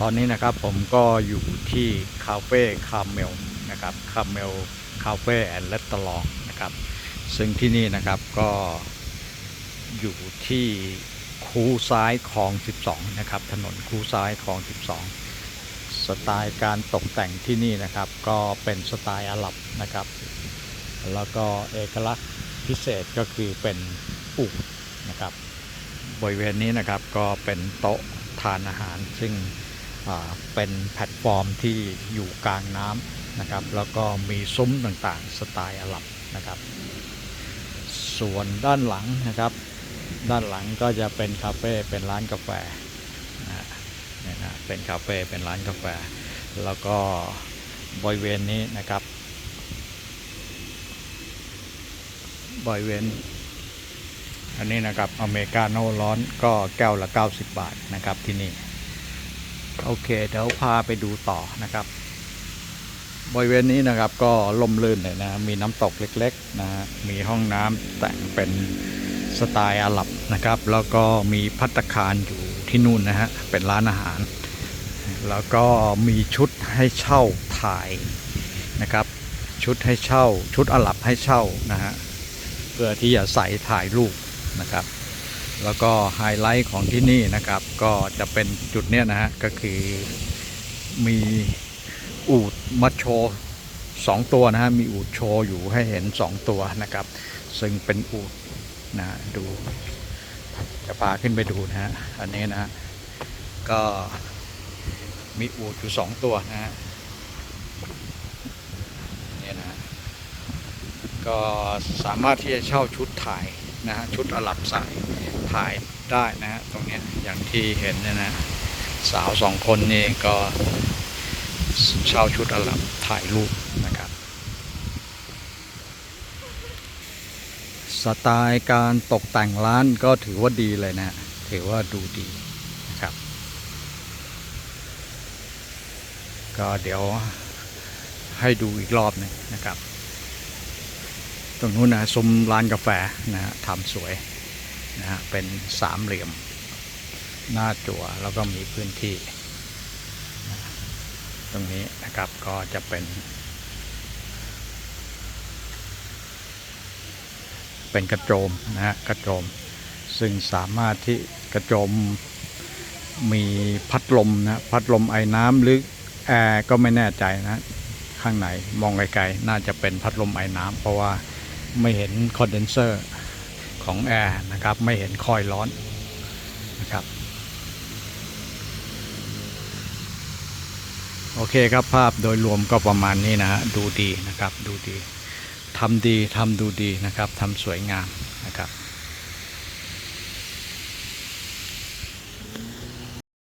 ตอนนี้นะครับผมก็อยู่ที่คาเฟ่คาเมลนะครับคาเมลคาเฟ่แอนด์เลตลองนะครับ ซึ่งที่นี่นะครับก็อยู่ที่คูซ้ายคลอง 12 นะครับ ถนนคูซ้ายคลอง 12 สไตล์การตกแต่งที่นี่นะครับ ก็เป็นสไตล์อาหรับนะครับ แล้วก็เอกลักษณ์พิเศษก็คือเป็นอูฐนะครับ บริเวณนี้นะครับก็เป็นโต๊ะทานอาหารซึ่ง เป็นแพลตฟอร์มที่อยู่กลางน้ำนะครับ แล้วก็มีซุ้มต่างๆ สไตล์อาหรับนะครับ ส่วนด้านหลังนะครับ ด้านหลังก็จะเป็นคาเฟ่เป็นร้านกาแฟนะฮะเนี่ยนะ เป็นคาเฟ่เป็นร้านกาแฟ แล้วก็บริเวณนี้นะครับบริเวณอันนี้นะครับอเมริกาโน่ร้อนก็แก้วละ 90 บาทนะครับที่นี่ โอเค เดี๋ยวพาไปดูต่อนะครับ บริเวณนี้นะครับก็ล่มลื่นเลยนะ มีน้ำตกเล็กๆนะฮะมีห้องน้ำแต่งเป็นสไตล์อาหรับนะครับ แล้วก็มีพัตตาคารอยู่ที่นู่นนะฮะ เป็นร้านอาหาร แล้วก็มีชุดให้เช่าถ่ายนะครับ ชุดให้เช่า ชุดอาหรับให้เช่านะฮะ เพื่อที่จะใส่ถ่ายรูปนะครับ แล้วก็ไฮไลท์ของที่นี่นะครับ ก็จะเป็นจุดเนี้ยนะฮะก็คือมีอูดมาโชว์สองตัวนะฮะมีอูดโชว์อยู่ให้เห็นสองตัวนะครับ ซึ่งเป็นอูดนะฮะดู จะพาขึ้นไปดูนะฮะอันนี้นะฮะก็มีอูดอยู่สองตัวนะฮะนี่นะฮะก็สามารถที่จะเช่าชุดถ่ายนะฮะชุดอาลับใส่ ถ่ายได้นะฮะตรงนี้อย่างที่เห็นเนี่ยนะสาวสองคนนี่ก็เช่าชุดอาหรับถ่ายรูปนะครับ สไตล์การตกแต่งร้านก็ถือว่าดีเลยนะถือว่าดูดีนะครับ ก็เดี๋ยวให้ดูอีกรอบหนึงนะครับ ตรงนู้นนะซุ้มร้านกาแฟนะฮะทำสวย นะฮะเป็นสามเหลี่ยม หน้าจั่วแล้วก็มีพื้นที่ ตรงนี้นะครับก็จะเป็น เป็นกระโจมนะฮะกระโจม ซึ่งสามารถที่กระโจมมีพัดลมนะพัดลมไอ้น้ำหรือแอร์ก็ไม่แน่ใจนะข้างในมองไกลๆน่าจะเป็นพัดลมไอ้น้ำเพราะว่าไม่เห็นคอนเดนเซอร์ ของแอร์นะครับ ไม่เห็นคอยร้อนนะครับ โอเคครับภาพโดยรวมก็ประมาณนี้นะฮะดูดีนะครับดูดีทำดีทำดูดีนะครับทำสวยงามนะครับ